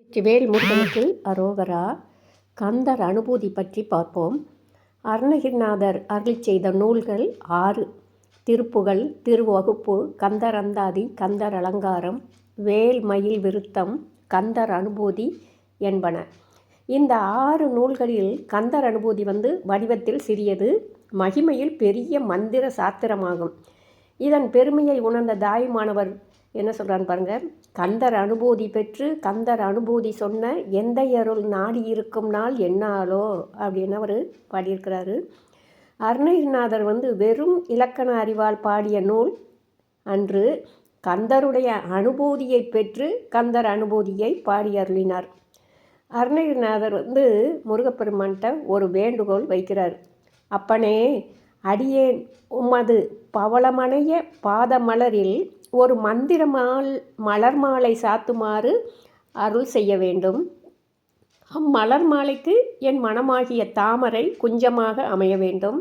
வெற்றிவேல் முருகனுக்கு அரோகரா கந்தர் அனுபூதி பற்றி பார்ப்போம். அருணகிரிநாதர் அருளிச் செய்த நூல்கள் ஆறு. திருப்புகழ் திருவகுப்பு கந்தர் அந்தாதி கந்தர் அலங்காரம் வேல் மயில் விருத்தம் கந்தர் அனுபூதி என்பன. இந்த ஆறு நூல்களில் கந்தர் அனுபூதி வந்து வடிவத்தில் சிறியது மகிமையில் பெரிய மந்திர சாத்திரமாகும். இதன் பெருமையை உணர்ந்த தாயுமானவர் என்ன சொல்கிறான்னு பாருங்கள் கந்தர் அனுபூதி பெற்று கந்தர் அனுபூதி சொன்ன எந்த அருள் நாடி இருக்கும் நாள் என்னாலோ? அப்படின்னு அவர் பாடியிருக்கிறாரு. அருணகிரிநாதர் வந்து வெறும் இலக்கண அறிவால் பாடிய நூல் அன்று கந்தருடைய அனுபூதியை பெற்று கந்தர் அனுபூதியை பாடி அருளினார். அருணகிரிநாதர் வந்து முருகப்பெருமான்கிட்ட ஒரு வேண்டுகோள் வைக்கிறார். அப்பனே அடியேன் உமது பவளமணைய பாதமலரில் ஒரு மந்திரமால் மலர் மாலை சாத்துமாறு அருள் செய்ய வேண்டும். அம்மலர் மாலைக்கு என் மனமாகிய தாமரை குஞ்சமாக அமைய வேண்டும்.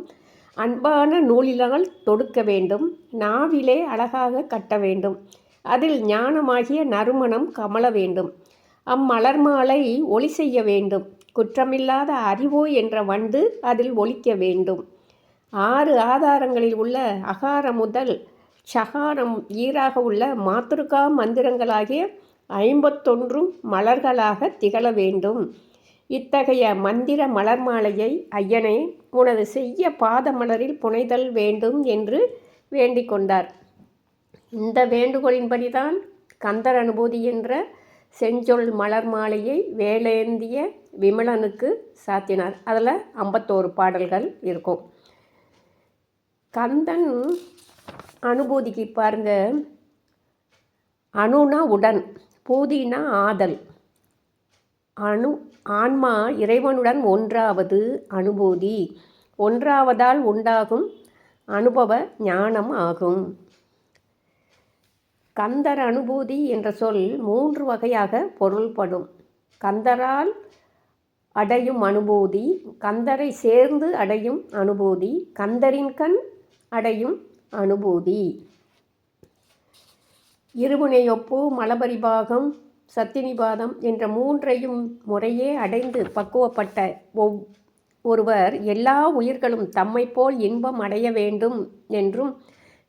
அன்பான நூலினால் தொடுக்க வேண்டும். நாவிலே அழகாக கட்ட வேண்டும். அதில் ஞானமாகிய நறுமணம் கமல வேண்டும். அம்மலர் மாலை ஒளி செய்ய வேண்டும். குற்றமில்லாத அறிவோ என்ற வண்டு அதில் ஒலிக்க வேண்டும். ஆறு ஆதாரங்களில் உள்ள அகார முதல் சகாரம் ஈராக உள்ள மாத்திருக்கா மந்திரங்களாகிய ஐம்பத்தொன்றும் மலர்களாக திகழ வேண்டும். இத்தகைய மந்திர மலர் மாலையை ஐயனே உனது செய்ய பாத மலரில் புனைதல் வேண்டும் என்று வேண்டிக் கொண்டார். இந்த வேண்டுகோளின்படிதான் கந்தர் அனுபூதி என்ற செஞ்சொல் மலர் மாலையை வேலேந்திய விமலனுக்கு சாத்தினார். அதில் ஐம்பத்தோரு பாடல்கள் இருக்கும். கந்தன் அனுபூதிக்கு பாருங்க. அணுனா உடன் பூதினா ஆதல். அணு ஆன்மா இறைவனுடன் ஒன்றாவது அனுபூதி. ஒன்றாவதால் உண்டாகும் அனுபவ ஞானம் ஆகும். கந்தர் அனுபூதி என்ற சொல் மூன்று வகையாக பொருள்படும். கந்தரால் அடையும் அனுபூதி கந்தரை சேர்ந்து அடையும் அனுபூதி கந்தரின் கண் அடையும் அனுபூதி. இருமுனையொப்பு மலபரிபாகம் சத்தினிபாதம் என்ற மூன்றையும் முறையே அடைந்து பக்குவப்பட்ட ஒவ் ஒருவர் எல்லா உயிர்களும் தம்மை போல் இன்பம் அடைய வேண்டும் என்றும்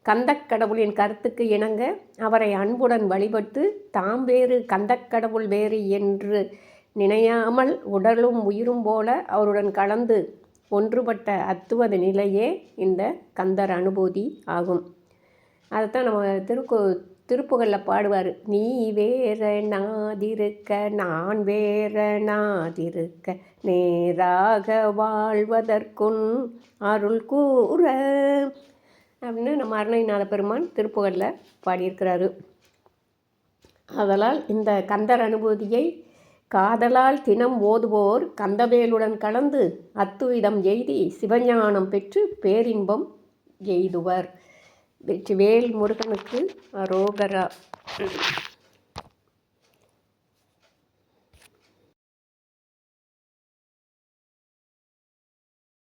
கந்தக்கடவுளின் கருத்துக்கு இணங்க அவரை அன்புடன் வழிபட்டு தாம் வேறு கந்தக்கடவுள் வேறு என்று நினையாமல் உடலும் உயிரும் போல அவருடன் கலந்து ஒன்றுபட்ட அத்துவத நிலையே இந்த கந்தர் அனுபூதி ஆகும். அதைத்தான் நம்ம திருக்கு திருப்புகளில் பாடுவார். நீ வேற நாதிருக்க நான் வேற நாதிருக்க நேராக வாழ்வதற்கும் அருள் கூற அப்படின்னு நம்ம அருணைநாத பெருமான் திருப்புகளில் பாடியிருக்கிறாரு. அதனால் இந்த கந்தர் அனுபூதியை காதலால் தினம் ஓதுவோர் கந்தவேலுடன் கலந்து அத்துவிதம் எய்தி சிவஞானம் பெற்று பேரின்பம் எய்துவர். வெற்றிவேல் முருகனுக்கு அரோகரா.